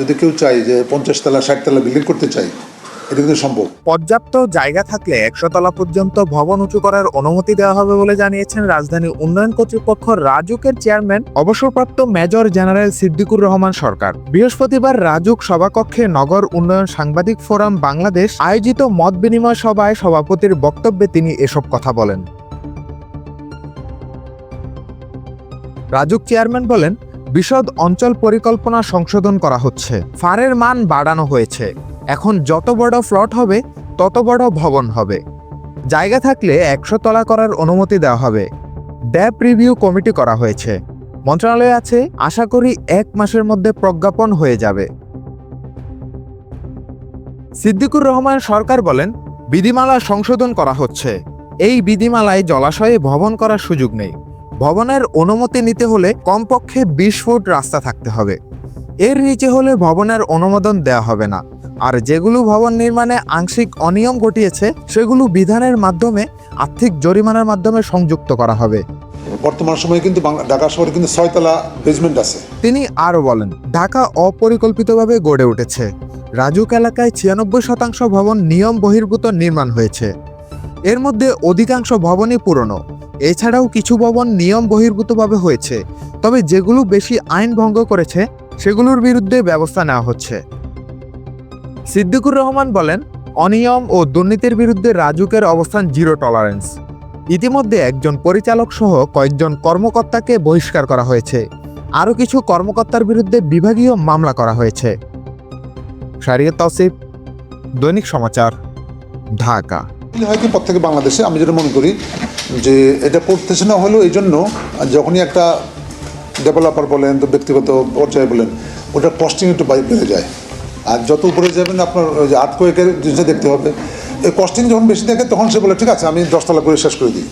যদি কেউ চাই যে পঞ্চাশ তলা, ষাট তলা বিল্ডিং করতে চাই এটা কিন্তু সম্ভব। পর্যাপ্ত জায়গা থাকলে একশো তলা পর্যন্ত ভবন উঁচু করার অনুমতি দেওয়া হবে বলে জানিয়েছেন রাজধানী উন্নয়ন কর্তৃপক্ষ রাজুকের চেয়ারম্যান, অবসরপ্রাপ্ত মেজর জেনারেল সিদ্দিকুর রহমান সরকার। বৃহস্পতিবার রাজুক সভাকক্ষে নগর উন্নয়ন সাংবাদিক ফোরাম বাংলাদেশ আয়োজিত মত বিনিময় সভায় সভাপতির বক্তব্যে তিনি এসব কথা বলেন। রাজুক চেয়ারম্যান বলেন বিশদ অঞ্চল পরিকল্পনা সংশোধন করা হচ্ছে। ফারের মান বাড়ানো হয়েছে। এখন যত বড় ফ্লট হবে, তত বড় ভবন হবে। জায়গা থাকলে একশো তলা করার অনুমতি দেওয়া হবে। ড্যাপ রিভিউ কমিটি করা হয়েছে। মন্ত্রণালয় আছে, আশা করি এক মাসের মধ্যে প্রজ্ঞাপন হয়ে যাবে। সিদ্দিকুর রহমান সরকার বলেন, বিধিমালা সংশোধন করা হচ্ছে। এই বিধিমালায় জলাশয়ে ভবন করার সুযোগ নেই। ভবনের অনুমতি নিতে হলে কমপক্ষে বিশ ফুট রাস্তা থাকতে হবে। এর নিচে হলে ভবনের অনুমোদন দেওয়া হবে না। আর যেগুলো ভবন নির্মাণে আংশিক অনিয়ম ঘটিয়েছে সেগুলো বিধানের মাধ্যমে আর্থিক জরিমানার মাধ্যমে সংযুক্ত করা হবে। বর্তমান সময়ে কিন্তু ঢাকা শহরে কিন্তু ছয়তলা বেসমেন্ট আছে। তিনি আরও বলেন ঢাকা অপরিকল্পিতভাবে গড়ে উঠেছে। রাজুক এলাকায় ছিয়ানব্বই শতাংশ ভবন নিয়ম বহির্ভূত নির্মাণ হয়েছে। এর মধ্যে অধিকাংশ ভবনই পুরনো। এছাড়াও কিছু ভবন নিয়ম বহির্ভূতভাবে হয়েছে, তবে যেগুলো বেশি আইন ভঙ্গ করেছে, সেগুলোর বিরুদ্ধে ব্যবস্থা নেওয়া হচ্ছে। সিদ্দিকুর রহমান বলেন, অনিয়ম ও দুর্নীতির বিরুদ্ধে রাজুকের অবস্থান জিরো টলারেন্স। ইতিমধ্যে একজন পরিচালক সহ কয়েকজন কর্মকর্তাকে বহিষ্কার করা হয়েছে। আরও কিছু কর্মকর্তার বিরুদ্ধে বিভাগীয় মামলা করা হয়েছে। শারিয়া তসিফ দৈনিক সমাচার, ঢাকা। হয় কি প্রত্যেকে বাংলাদেশে, আমি যেটা মনে করি যে এটা করতেছে না হলেও এই জন্য যখনই একটা ডেভেলপার বলেন, তো ব্যক্তিগত পর্যায়ে বলেন ওটা কস্টিং একটু বেড়ে যায়। আর যত উপরে যাবেন আপনার ওই যে আর্থ কোয়েকের জিনিসটা দেখতে হবে। এই কস্টিং যখন বেশি থাকে, তখন সে বলে, ঠিক আছে, আমি দশতলা করে শেষ করে দিই।